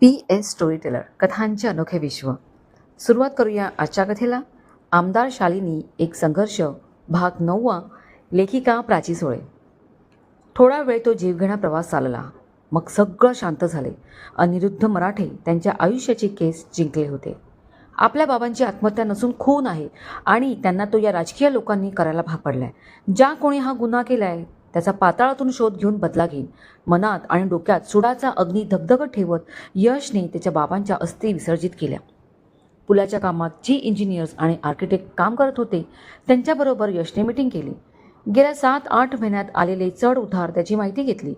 P S story teller कथांचे अनोखे विश्व. सुरुवात करूया आजच्या कथेला. आमदार शालिनी एक संघर्ष भाग नववा लेखिका प्राची सोळे. थोडा वेळ तो जीवघेणा प्रवास चालला. मग सगळं शांत झाले. अनिरुद्ध मराठे त्यांच्या आयुष्याची केस जिंकले होते. आपल्या बाबांची आत्महत्या नसून खून आहे आणि त्यांना तो या राजकीय लोकांनी करायला भाग पडलाय. ज्या कोणी हा गुन्हा केलाय त्याचा पाताळातून शोध घेऊन बदला घेईन. मनात आणि डोक्यात सुडाचा अग्नी धगधगत ठेवत यशने त्याच्या बाबांच्या अस्थी विसर्जित केल्या. पुलाच्या कामात जी इंजिनियर्स आणि आर्किटेक्ट काम करत होते त्यांच्याबरोबर यशने मिटिंग केली. गेल्या सात आठ महिन्यात आलेले चढ उतार त्याची माहिती घेतली.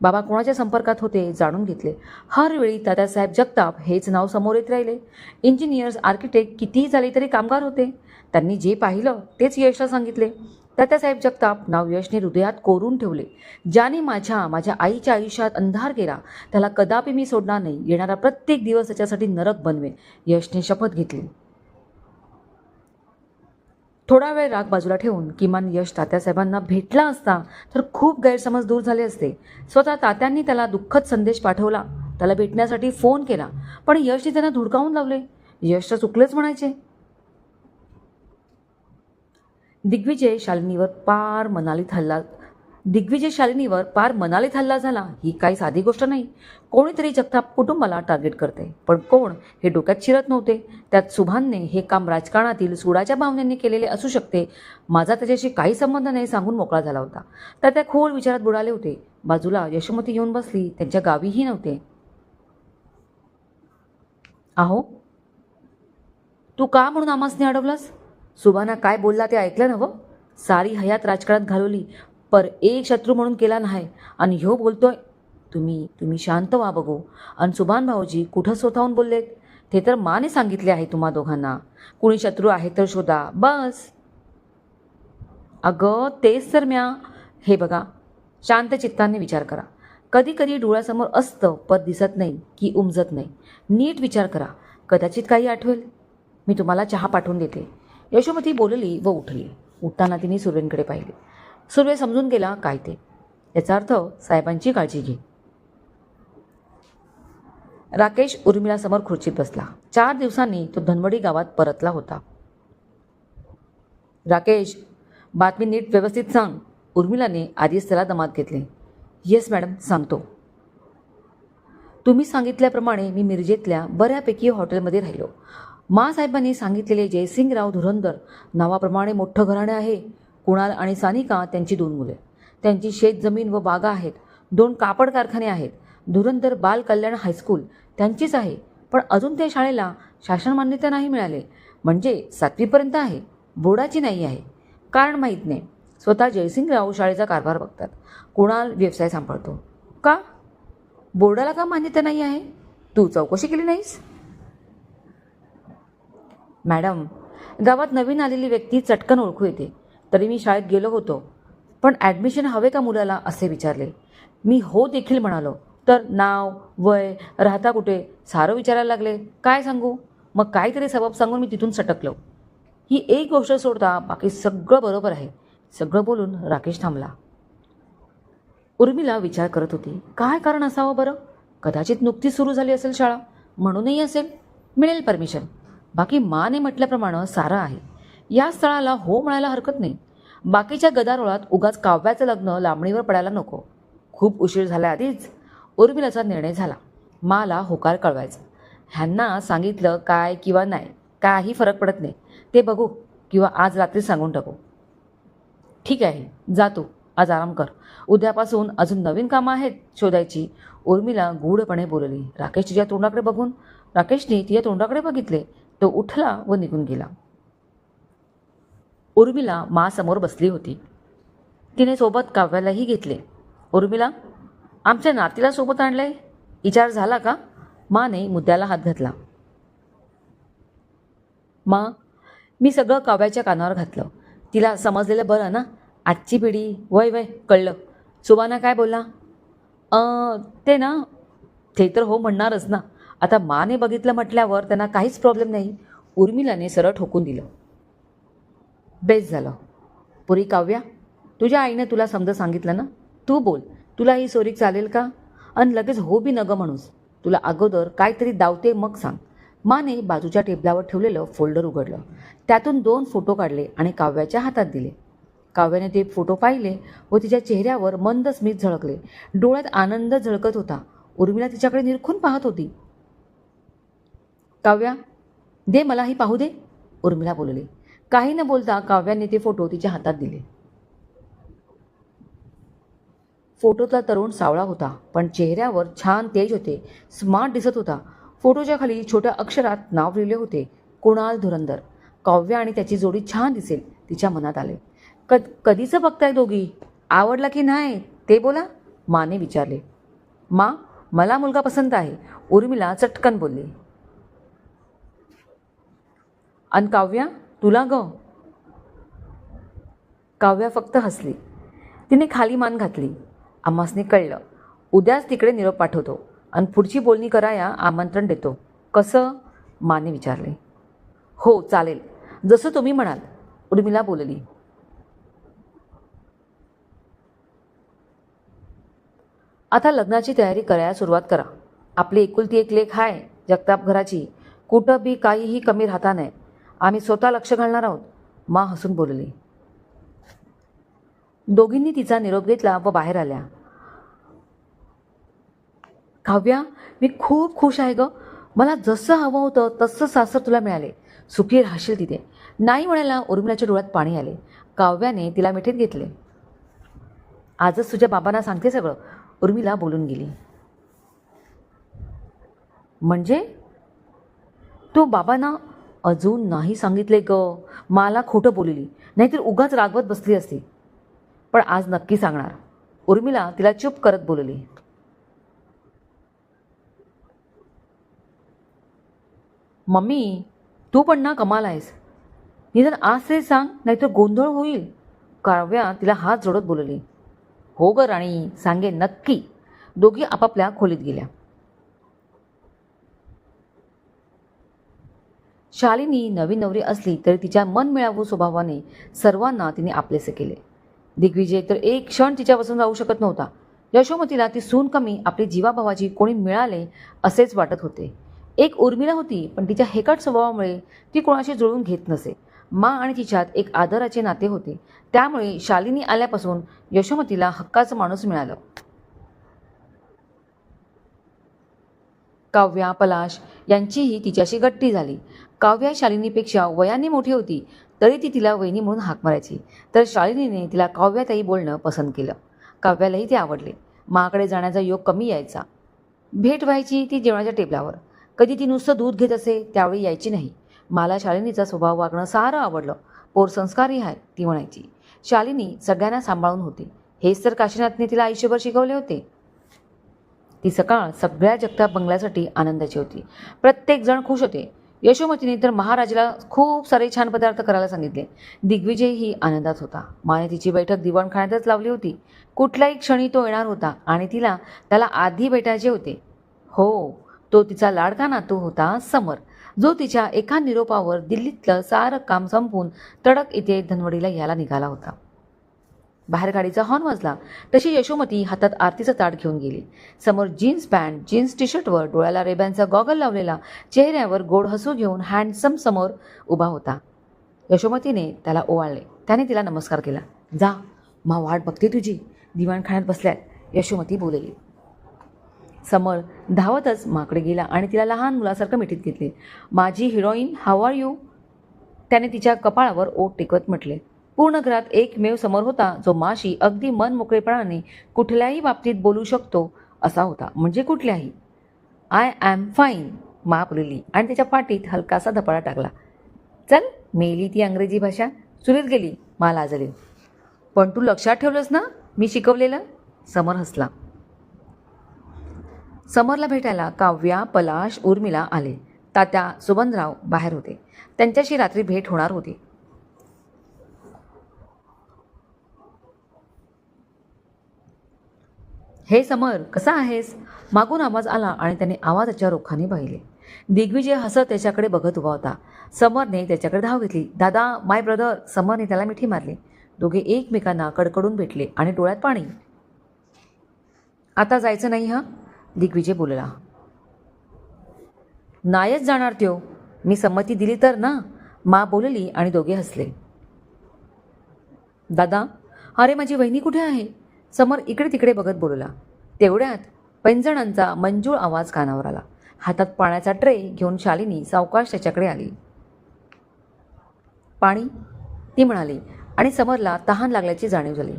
बाबा कोणाच्या संपर्कात होते जाणून घेतले. हर वेळी दादासाहेब जगताप हेच नाव समोर येत राहिले. इंजिनियर्स आर्किटेक्ट कितीही झाले तरी कामगार होते. त्यांनी जे पाहिलं तेच यशला सांगितले. तात्यासाहेब जगताप नाव यशने हृदयात कोरून ठेवले. ज्याने माझ्या माझ्या आईच्या आयुष्यात अंधार केला त्याला कदापि मी सोडणार नाही. येणारा प्रत्येक दिवस त्याच्यासाठी नरक बनवेन यशने शपथ घेतली. थोडा वेळ राग बाजूला ठेवून किमान यश तात्यासाहेबांना भेटला असता तर खूप गैरसमज दूर झाले असते. स्वतः तात्यांनी त्याला दुःखद संदेश पाठवला. त्याला भेटण्यासाठी फोन केला पण यशने त्यांना धुडकावून लावले. यश तर चुकलेच म्हणायचे. दिग्विजय शालिनीवर पार मनालीत हल्ला. दिग्विजय शालिनीवर पार मनालीत हल्ला झाला ही काही साधी गोष्ट नाही. कोणीतरी जगताप कुटुंबाला टार्गेट करते पण कोण? हे डोक्यात शिरत नव्हते. त्यात सुभानने हे काम राजकारणातील सुडाच्या भावनेने केलेले असू शकते. माझा त्याच्याशी काही संबंध नाही सांगून मोकळा झाला होता. तर त्या खोल विचारात बुडाले होते. बाजूला यशोमती येऊन बसली. त्यांच्या गावीही नव्हते. अहो तू का म्हणून आमासने अडवलास? सुभाना काय बोलला ते ऐकलं ना व? सारी हयात राजकारणात घालवली पर एक शत्रू म्हणून केला नाही. आणि ह्यो बोलतोय तुम्ही तुम्ही शांत व्हा बघू. आणि सुभान भाऊजी कुठं स्वतःहून बोललेत? ते तर माने सांगितले आहे तुम्हा दोघांना. कुणी शत्रू आहे तर शोधा बस. अगं तेच तर म्या. हे बघा शांत चित्ताने विचार करा. कधी कधी डोळ्यासमोर असतं पण दिसत नाही की उमजत नाही. नीट विचार करा. कदाचित काही आठवेल. मी तुम्हाला चहा पाठवून देते. यशोमती बोलली व उठली. उठताना तिने सुर्वेंकडे पाहिले. सुर्वे समजून गेला काय ते? याचा अर्थ साहेबांची काळजी घे. राकेश उर्मिलासमोर खुर्चीत बसला. चार दिवसांनी तो धनवडी गावात परतला होता. राकेश बातमी नीट व्यवस्थित सांग. उर्मिलाने आधीच त्याला दमात घेतले. येस मॅडम सांगतो. तुम्ही सांगितल्याप्रमाणे मी मिरजेतल्या बऱ्यापैकी हॉटेलमध्ये राहिलो. मासाहेबांनी सांगितलेले जयसिंगराव धुरंदर नावाप्रमाणे मोठं घराणे आहे. कुणाल आणि सानिका त्यांची दोन मुले त्यांची शेतजमीन व बागा आहेत. दोन कापड कारखाने आहेत. धुरंदर बाल कल्याण हायस्कूल त्यांचीच आहे. पण अजून त्या शाळेला शासन मान्यता नाही मिळाले. म्हणजे सातवीपर्यंत आहे. बोर्डाची नाही आहे. कारण माहीत नाही. स्वतः जयसिंगराव शाळेचा कारभार बघतात. कुणाल व्यवसाय सांभाळतो. का? बोर्डाला का मान्यता नाही आहे? तू चौकशी केली नाहीस? मॅडम गावात नवीन आलेली व्यक्ती चटकन ओळखू येते. तरी मी शाळेत गेलो होतो. पण ॲडमिशन हवे का मुलाला? असे विचारले. मी हो देखील म्हणालो. तर नाव वय राहता कुठे? सारं विचारायला लागले. काय सांगू? मग काहीतरी सबब सांगून मी तिथून सटकलो. ही एक गोष्ट सोडता बाकी सगळं बरोबर आहे. सगळं बोलून राकेश थांबला. उर्मिला विचार करत होती. काय कारण असावं बरं? कदाचित नुकतीच सुरू झाली असेल शाळा. म्हणूनही असेल. मिळेल परमिशन. बाकी माने म्हटल्याप्रमाणे सारं आहे. या स्थळाला हो म्हणायला हरकत नाही. बाकीच्या गदारोळात उगाच काव्याचं लग्न लांबणीवर पडायला नको. खूप उशीर झाला आधीच उर्मिलाचा निर्णय झाला. माला होकार कळवायचा. ह्यांना सांगितलं काय किंवा नाही काही फरक पडत नाही. ते बघू किंवा आज रात्री सांगून टाकू. ठीक आहे जा तू. आज आराम कर. उद्यापासून अजून नवीन कामं आहेत शोधायची. उर्मिला गूढपणे बोलली. राकेश तिच्या तोंडाकडे बघून राकेशने तिच्या तोंडाकडे बघितले. तो उठला व निघून गेला. उर्मिला मासमोर बसली होती. तिने सोबत काव्यालाही घेतले. उर्मिला आमच्या नातीला सोबत आणलंय? विचार झाला का? माने मुद्द्याला हात घातला. मा मी सगळं काव्याच्या कानावर घातलं. तिला समजलेलं बरं ना? आजची पिढी वय वय कळलं. सुबाना काय बोलला? "अं, ते ना ते तर हो म्हणणारच ना. आता माने बघितलं म्हटल्यावर त्यांना काहीच प्रॉब्लेम नाही. उर्मिलाने सरळ ठोकून दिलं. बेस झालं. पुरी काव्या तुझ्या आईने तुला समजा सांगितलं ना? तू बोल. तुला ही सोरीक चालेल का? आणि लगेच हो बी नगं म्हणूस. तुला अगोदर काहीतरी दावते मग सांग. माने बाजूच्या टेबलावर ठेवलेलं फोल्डर उघडलं. त्यातून दोन फोटो काढले आणि काव्याच्या हातात दिले. काव्याने ते फोटो पाहिले व तिच्या चेहऱ्यावर मंद स्मित झळकले. डोळ्यात आनंद झळकत होता. उर्मिला तिच्याकडे निरखून पाहत होती. काव्या दे मलाही पाहू दे उर्मिला बोलली. काही न बोलता काव्याने ते फोटो तिच्या हातात दिले. फोटोतला तरुण सावळा होता पण चेहऱ्यावर छान तेज होते स्मार्ट दिसत होता. फोटोच्या खाली छोट्या अक्षरात नाव लिहिले होते कुणाल धुरंदर काव्या आणि त्याची जोडी छान दिसेल तिच्या मनात आले. कद कधीचं बघताय दोघी? आवडला की नाही? ते बोला माने विचारले. मा मला मुलगा पसंत आहे उर्मिला चटकन बोलली. अन काव्या तुला ग? काव्या फक्त हसली. तिने खाली मान घातली. आम्हासने कळलं. उद्याच तिकडे निरोप पाठवतो. आणि पुढची बोलणी कराया आमंत्रण देतो. कसं? माने विचारले. हो चालेल. जसं तुम्ही म्हणाल. उर्मिला बोलली. आता लग्नाची तयारी करायला सुरुवात करा. आपली एकुलती एक लेख आहे जगताप घराची. कुठं बी काहीही कमी राहता नाही आम्ही स्वतः लक्ष घालणार आहोत. मा हसून बोलली. दोघींनी तिचा निरोप घेतला व बाहेर आल्या. काव्या मी खूप खुश आहे ग. मला जसं हवं होतं तसं सासर तुला मिळाले. सुखी राहशील तिथे. नाही म्हणायला उर्मिलाच्या डोळ्यात पाणी आले. काव्याने तिला मिठीत घेतले. आजच तुझ्या बाबांना सांगते सगळं. उर्मिला बोलून गेली. म्हणजे? तू बाबांना अजून नाही सांगितले ग. मला खोटं बोलली. नाहीतर उगाच रागवत बसली असती. पण आज नक्की सांगणार. उर्मिला तिला चूप करत बोलली. मम्मी तू पण ना कमाल आहेस. निदान आज ते सांग नाहीतर गोंधळ होईल. काव्या तिला हात जोडत बोलली. हो ग राणी सांगे नक्की. दोघी आपापल्या खोलीत गेल्या. शालिनी नवी नवरी असली तरी तिच्या मनमिळावू स्वभावाने सर्वांना तिने आपलेसे केले. दिग्विजय तर एक क्षण तिच्यापासून राहू शकत नव्हता. यशोमतीला ती सून कमी आपली जीवाभावाची कोणी मिळाले असेच वाटत होते. एक उर्मिला होती पण तिच्या हेकट स्वभावामुळे ती कोणाशी जुळवून घेत नसे. मा आणि तिच्यात एक आदराचे नाते होते. त्यामुळे शालिनी आल्यापासून यशोमतीला हक्काचं माणूस मिळालं. काव्या पलाश यांचीही तिच्याशी गट्टी झाली. काव्या शालिनीपेक्षा वयाने मोठी होती तरी ती तिला वहिनी म्हणून हाक मारायची. तर शालिनीने तिला काव्याताई बोलणं पसंत केलं. काव्यालाही ते आवडले. माकडे जाण्याचा योग कमी यायचा. भेट व्हायची ती जेवणाच्या टेबलावर. कधी ती नुसतं दूध घेत असे त्यावेळी यायची नाही. मला शालिनीचा स्वभाव वागणं सारं आवडलं. पोर संस्कारही आहे ती म्हणायची. शालिनी सगळ्यांना सांभाळून होती. हेच तर काशीनाथने तिला आयुष्यभर शिकवले होते. ती सकाळ सगळ्या जगताप बंगल्यासाठी आनंदाची होती. प्रत्येकजण खुश होते. यशोमतीने तर महाराजाला खूप सारे छान पदार्थ करायला सांगितले. दिग्विजयही आनंदात होता. माने तिची बैठक दिवाणखाण्यातच लावली होती. कुठल्याही क्षणी तो येणार होता आणि तिला त्याला आधी भेटायचे होते. हो तो तिचा लाडका नातू होता समर जो तिच्या एका निरोपावर दिल्लीतलं सारं काम संपून तडक इथे धनवडीला यायला निघाला होता. बाहेर गाडीचा हॉर्न वाजला. तशी यशोमती हातात आरतीचं ताट घेऊन गेली. समोर जीन्स पॅन्ट जीन्स टी शर्टवर डोळ्याला रेब्यांचा गॉगल लावलेला चेहऱ्यावर गोड हसू घेऊन हँडसम समोर उभा होता. यशोमतीने त्याला ओवाळले. त्याने तिला नमस्कार केला. जा मा वाट बघते तुझी. दिवाणखाण्यात बसल्यात. यशोमती बोलली. समर धावतच माकडे गेला आणि तिला लहान मुलासारखं मिठीत घेतले. माझी हिरोईन हाव आर यू त्याने तिच्या कपाळावर ओठ टेकवत म्हटले. पूर्ण घरात एकमेव समोर होता जो माशी अगदी मन मोकळेपणाने कुठल्याही बाबतीत बोलू शकतो असा होता. म्हणजे कुठल्याही? आय ॲम फाईन मा बोलली आणि त्याच्या पाठीत हलकासा धपाडा टाकला. चल मेली ती अंग्रेजी भाषा. चुलीत गेली. मा लाजली पण तू लक्षात ठेवलंस ना मी शिकवलेलं? समर हसला. समरला भेटायला काव्या पलाश उर्मिला आले. तात्या सुबंधराव बाहेर होते. त्यांच्याशी रात्री भेट होणार होती. हे समर कसा आहेस? मागून आवाज आला आणि त्याने आवाजाच्या रोखाने पाहिले. दिग्विजय हसत त्याच्याकडे बघत उभा होता. समरने त्याच्याकडे धाव घेतली. दादा माय ब्रदर समरने त्याला मिठी मारली. दोघे एकमेकांना कडकडून भेटले आणि डोळ्यात पाणी. आता जायचं नाही हा? दिग्विजय बोलला. नायच जाणार त्यो. मी संमती दिली तर ना? मा बोलली आणि दोघे हसले. दादा अरे माझी वहिनी कुठे आहे? समोर इकडे तिकडे बघत बोलला. तेवढ्यात पैंजणांचा मंजूळ आवाज कानावर आला. हातात पाण्याचा ट्रे घेऊन शालिनी सावकाश त्याच्याकडे आली. पाणी? ती म्हणाली. आणि समरला तहान लागल्याची जाणीव झाली.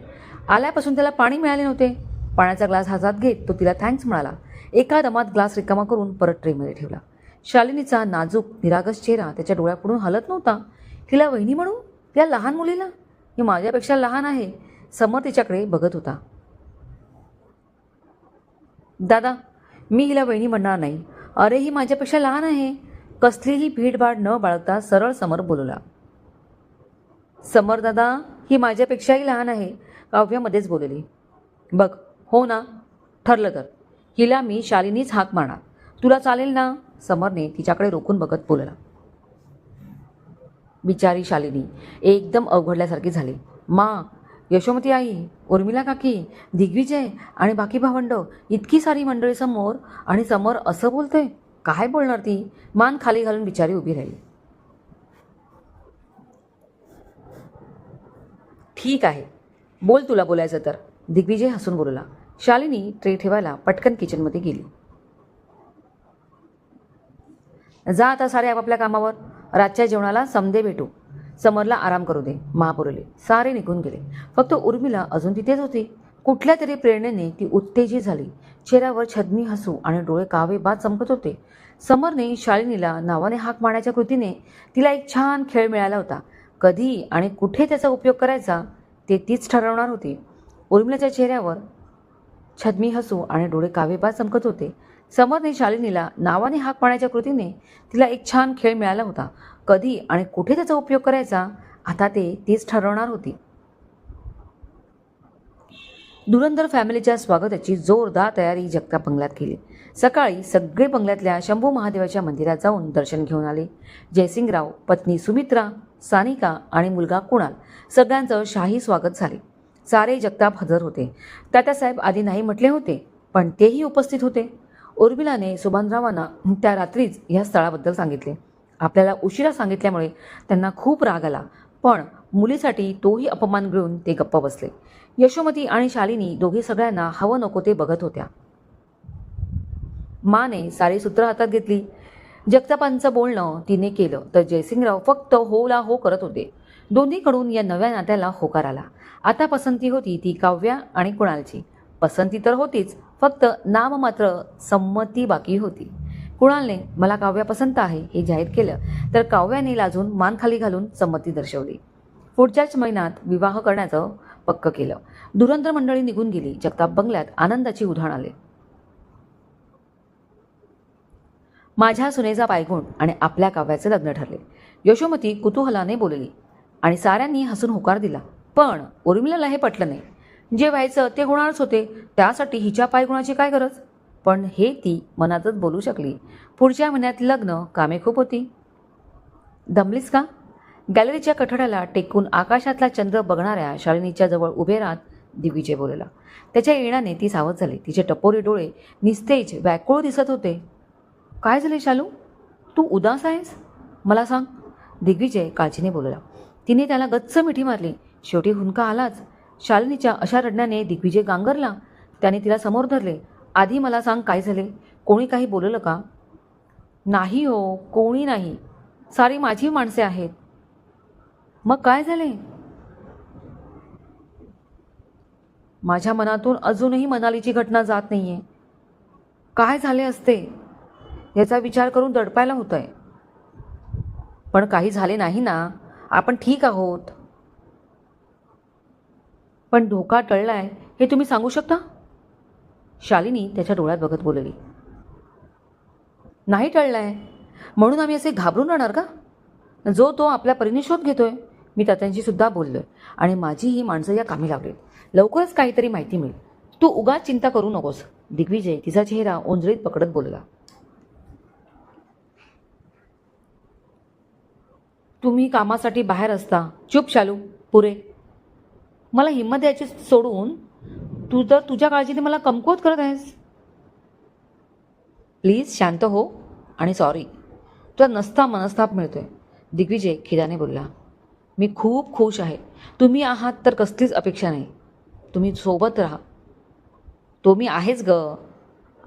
आल्यापासून त्याला पाणी मिळाले नव्हते. पाण्याचा ग्लास हातात घेत तो तिला थँक्स म्हणाला. एका दमात ग्लास रिकामा करून परत ट्रेमध्ये ठेवला. शालिनीचा नाजूक निरागस चेहरा त्याच्या डोळ्यापुढून हलत नव्हता. तिला वहिनी म्हणू? या लहान मुलीला? ही माझ्यापेक्षा लहान आहे. समर तिच्याकडे बघत होता. दादा मी हिला वहिनी म्हणणार नाही. अरे ही माझ्यापेक्षा लहान आहे. कसलीही भीडभाड न बाळगता सरळ समर बोलला. समर दादा ही माझ्यापेक्षाही लहान आहे काव्यामध्येच बोलली. बघ हो ना ठरलं तर. हिला मी शालिनीच हाक मारणार. तुला चालेल ना? समरने तिच्याकडे रोखून बघत बोलला. बिचारी शालिनी एकदम अवघडल्यासारखी झाली. मा यशोमती आई उर्मिला काकी दिग्विजय आणि बाकी भावंड इतकी सारी मंडळी समोर आणि समोर असं बोलते काय बोलणार ती? मान खाली घालून बिचारी उभी राहिली. ठीक आहे बोल तुला बोलायचं तर. दिग्विजय हसून बोलला. शालिनी ट्रे ठेवायला पटकन किचनमध्ये गेली. जा आता सारे आपापल्या कामावर. रातच्या जेवणाला समदे भेटू. समरला आराम करू दे. महापुरले. सारे निघून गेले. फक्त उर्मिला अजून तिथेच होती. कुठल्या तरी प्रेरणेने ती उत्तेजित झाली. चेहऱ्यावर छदमी हसू आणि डोळे कावे बाद चमकत होते. समरने शालिनीला नावाने हाक मारण्याच्या कृतीने तिला एक छान खेळ मिळाला होता. कधी आणि कुठे त्याचा उपयोग करायचा ते तीच ठरवणार होती. उर्मिलाच्या चेहऱ्यावर छदमी हसू आणि डोळे कावेबाद चमकत होते. समरने शालिनीला नावाने हाक मारण्याच्या कृतीने तिला एक छान खेळ मिळाला होता. कधी आणि कुठे त्याचा उपयोग करायचा आता ते तीच ठरवणार होती. धुरंधर फॅमिलीच्या स्वागताची जोरदार तयारी जगता बंगल्यात केली. सकाळी सगळे बंगल्यातल्या शंभू महादेवाच्या मंदिरात जाऊन दर्शन घेऊन आले. जयसिंगराव पत्नी सुमित्रा सानिका आणि मुलगा कुणाल सगळ्यांचं शाही स्वागत झाले. सारे जगताप हजर होते. तात्यासाहेब आधी नाही म्हटले होते पण तेही उपस्थित होते. उर्मिलाने सुभानरावांना त्या रात्रीच या स्थळाबद्दल सांगितले. आपल्याला उशिरा सांगितल्यामुळे त्यांना खूप राग आला. पण मुलीसाठी तोही अपमान गिळून ते गप्प बसले. यशोमती आणि शालिनी दोघी सगळ्यांना हवं नको ते बघत होत्या. माने सारी सूत्र हातात घेतली. जगतापांचं बोलणं तिने केलं तर जयसिंगराव फक्त होला हो करत होते. दोन्हीकडून या नव्या नात्याला होकार आला. आता पसंती होती ती काव्या आणि कुणालची. पसंती तर होतीच फक्त नाम मात्र संमती बाकी होती. कुणालने मला काव्या पसंत आहे हे जाहीर केलं तर काव्याने लाजून मान खाली घालून संमती दर्शवली. पुढच्याच महिन्यात विवाह करण्याचं पक्क केलं. धुरंधर मंडळी निघून गेली. जगताप बंगल्यात आनंदाची उधाण आले. माझ्या सुनेचा पायगुण आणि आपल्या काव्याचे लग्न ठरले. यशोमती कुतूहलाने बोलली आणि साऱ्यांनी हसून होकार दिला. पण उर्मिलाला हे पटलं नाही. जे व्हायचं ते होणारच होते. त्यासाठी हिच्या पायगुणाची काय गरज? पण हे ती मनातच बोलू शकली. पुढच्या महिन्यात लग्न कामे खूप होती. दमलीस का? गॅलरीच्या कठड्याला टेकून आकाशातला चंद्र बघणाऱ्या शालिनीच्या जवळ उभे राहत दिग्विजय बोलला. त्याच्या येण्याने ती सावध झाली. तिचे टपोरे डोळे निस्तेज व्याकुळ दिसत होते. काय झाले शालू? तू उदास आहेस? मला सांग. दिग्विजय काळजीने बोलला. तिने त्याला गच्च मिठी मारली. शेवटी हुंका आलाच. शालिनीच्या अशा रडण्याने दिग्विजय गांगरला. त्याने तिला समोर धरले. आधी मला सांग काय झाले? कोणी काही बोललं का? नाही हो कोणी नाही. सारी माझी माणसे आहेत. मग काय झाले? माझ्या मनातून अजूनही मनालीची घटना जात नाही आहे काय झाले असते? याचा विचार करून दडपायला होत आहे पण काही झाले नाही ना आपण ठीक आहोत. पण धोका टळलाय हे तुम्ही सांगू शकता? शालिनी त्याच्या डोळ्यात बघत बोलली. नाही टळलाय. म्हणून आम्ही असे घाबरून राहणार का? जो तो आपल्या परीने शोध घेतोय मी तात्यांशी सुद्धा बोललोय. आणि माझी ही माणसं या कामी लावलीत. लवकरच काहीतरी माहिती मिळेल. तू उगाच चिंता करू नकोस. दिग्विजय तिचा चेहरा ओंजळीत पकडत बोलला. तुम्ही कामासाठी बाहेर असता. चुप शालू. पुरे. मला हिंमत द्यायची सोडून तू तर तुझ्या काळजीने मला कमकुवत करत आहेस. प्लीज शांत हो. आणि सॉरी तुला नसता मनस्ताप मिळतोय. दिग्विजय खिदाने बोलला मी खूप खुश आहे. तुम्ही आहात तर कसलीच अपेक्षा नाही. तुम्ही सोबत राहा. तो मी आहेच ग.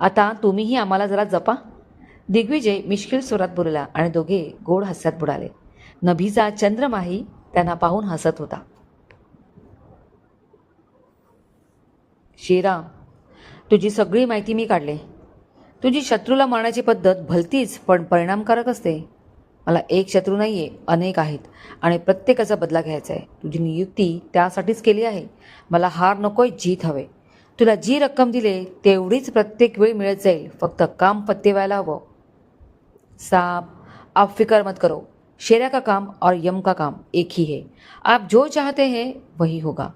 आता तुम्हीही आम्हाला जरा जपा. दिग्विजय मिश्किल स्वरात बोलला आणि दोघे गोड हास्यात बुडाले. नभीचा चंद्रमाही त्यांना पाहून हसत होता. शेरा तुझी सगळी माहिती मी काढले. तुझी शत्रूला मारण्याची पद्धत भलतीच पण परिणामकारक असते. मला एक शत्रू नाही आहे अनेक आहेत आणि प्रत्येकाचा बदला घ्यायचा आहे तुझी नियुक्ती त्यासाठीच केली आहे. मला हार नकोय जीत हवे. तुला जी रक्कम दिले तेवढीच प्रत्येक वेळ मिळत जाईल. फक्त काम पत्ते व्हायला हवं. साप आप फिकर मत करो. शेरा का काम और यम का काम एक ही है. आप जो चाहते हैं वही होगा.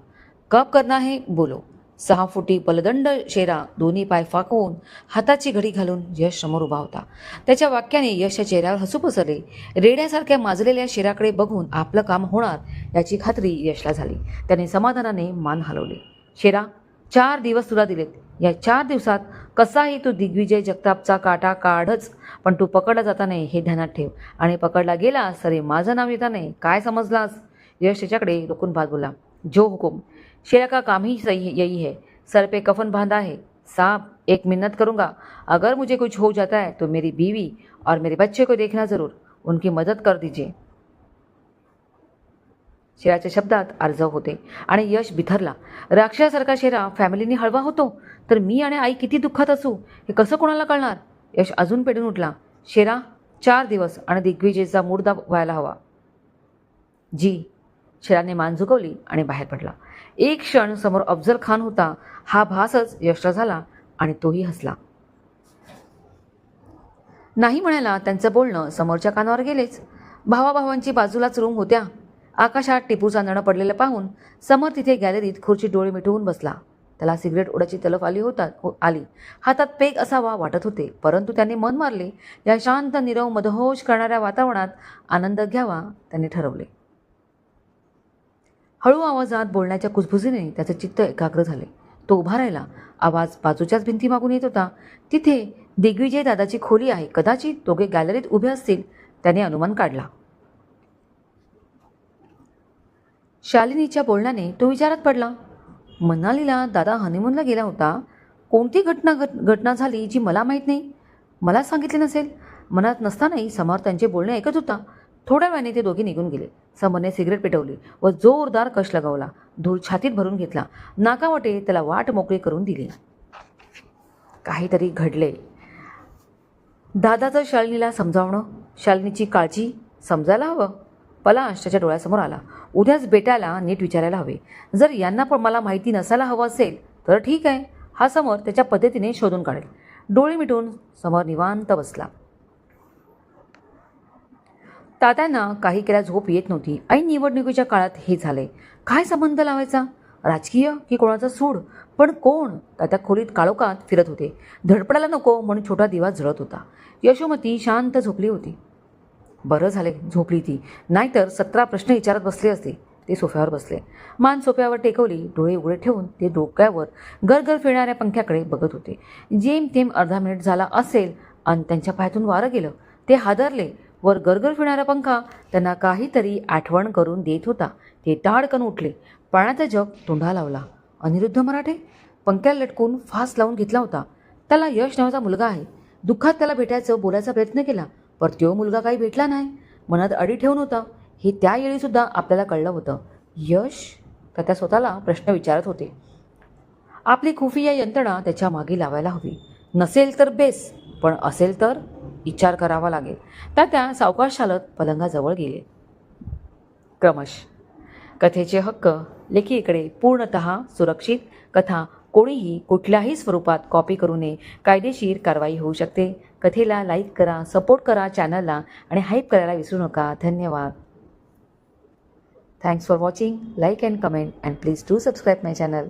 कब करना है बोलो. सहा फुटी बलदंड शेरा दोन्ही पाय फाकवून हाताची घडी घालून यश समोर उभा होता. त्याच्या वाक्याने यशच्या चेहऱ्यावर हसू पसरले. रेड्यासारख्या माजलेल्या शेराकडे बघून आपलं काम होणार याची खात्री यशला झाली. त्याने समाधानाने मान हलवले. शेरा चार दिवस तुला दिलेत. या चार दिवसात कसाही तू दिग्विजय जगतापचा काटा काढच पण तू पकडला जाता नाही हे ध्यानात ठेव. आणि पकडला गेलास तरी माझं नाव येता नाही काय समजलास? यश त्याच्याकडे रोखून भात बोला जो हुकुम. शेरा का काम ही सही यही है। सर पे कफन बांधा है। साहब एक मिन्नत करूंगा। अगर मुझे कुछ हो जाता है तो मेरी बीवी और मेरे बच्चे को देखना ज़रूर। उनकी मदत कर दीजिए। शेराच्या शब्दात अर्जव होते आणि यश बिथरला। राक्षसासारखा शेरा फॅमिलीने हळवा होतो। तर मी आणि आई किती दुःखात असू हे कसं कोणाला कळणार? यश अजून पेटून उठला। शेरा चार दिवस आणि दिग्विजयचा मुर्दा व्हायला हवा। जी शिराने मान झुकवली आणि बाहेर पडला. एक क्षण समोर अफजल खान होता. हा भासच यशला झाला आणि तोही हसला. नाही म्हणायला त्यांचं बोलणं समोरच्या कानावर गेलेच. भावाभावांची बाजूलाच रूम होत्या. आकाशात टिपूचा नणं पडलेलं पाहून समोर तिथे गॅलरीत खुर्ची डोळे मिठवून बसला. त्याला सिगरेट उडाची तलफ आली होता हो- आली. हातात पेग असावा वाटत होते परंतु त्याने मन मारले. या शांत निरव मदहोश करणाऱ्या वातावरणात आनंद घ्यावा त्याने ठरवले. हळू आवाजात बोलण्याच्या कुजबुजीने त्याचे चित्त एकाग्र झाले. तो उभा राहिला. आवाज बाजूच्याच भिंतीमागून येत होता. तिथे दिग्विजय दादाची खोली आहे. कदाचित दोघे गॅलरीत उभे असतील. त्याने अनुमान काढला. शालिनीच्या बोलण्याने तो विचारात पडला. मनालीला दादा हनीमूनला गेला होता. कोणती घटना घट घटना झाली जी मला माहीत नाही? मला सांगितले नसेल. मनात नसतानाही समर्थांचे त्यांचे बोलणे ऐकत होता. थोड्या वेळाने ते दोघे निघून गेले. समरने सिगरेट पेटवली व जोरदार कश लगावला. धूळ छातीत भरून घेतला. नाकावटे त्याला वाट मोकळी करून दिली. काहीतरी घडले. दादाचं शालिनीला समजावणं शालिनीची काळजी समजायला हवं? पलाश त्याच्या डोळ्यासमोर आला. उद्याच बेटाला नीट विचारायला हवे. जर यांना पण मला माहिती नसायला हवं असेल तर ठीक आहे. हा समर त्याच्या पद्धतीने शोधून काढेल. डोळे मिटून समोर निवांत बसला. तात्यांना काही केल्या झोप येत नव्हती. ऐन निवडणुकीच्या काळात हे झाले. काय संबंध लावायचा? राजकीय की कोणाचा सूड? पण कोण? तात्या खोलीत काळोखात फिरत होते. धडपडायला नको म्हणून छोटा दिवा जळत होता. यशोमती शांत झोपली होती. बरं झाले झोपली ती. नाहीतर सतरा प्रश्न विचारत बसले असते. ते सोफ्यावर बसले. मान सोफ्यावर टेकवली डोळे उघडे ठेवून ते डोक्यावर गरगर फिरणाऱ्या पंख्याकडे बघत होते. जेमतेम अर्धा मिनिट झाला असेल आणि त्यांच्या पायातून वारं गेलं. ते हादरले. वर गरगर फिरणारा पंखा त्यांना काहीतरी आठवण करून देत होता. ते ताडकन उठले. पाण्याचा जग तोंडा लावला. अनिरुद्ध मराठे? पंख्याला लटकून फास लावून घेतला होता. त्याला यश नावाचा मुलगा आहे. दुःखात त्याला भेटायचं बोलायचा प्रयत्न केला पर तो मुलगा काही भेटला नाही. मनात अडी ठेवून होता. हे त्या येळीसुद्धा आपल्याला कळलं होतं. यश? का त्या स्वतःला प्रश्न विचारत होते? आपली खुफिया यंत्रणा त्याच्यामागे लावायला हवी. नसेल तर बेस पण असेल तर विचार करावा लागेल. तर त्या सावकाश चालत पलंगाजवळ गेले. क्रमश. कथेचे हक्क लेखीकडे पूर्णत सुरक्षित. कथा कोणीही कुठल्याही स्वरूपात कॉपी करू नये. कायदेशीर कारवाई होऊ शकते. कथेला लाईक करा सपोर्ट करा चॅनलला आणि हाईप करायला विसरू नका. धन्यवाद. Thanks for watching like and comment and please do subscribe my channel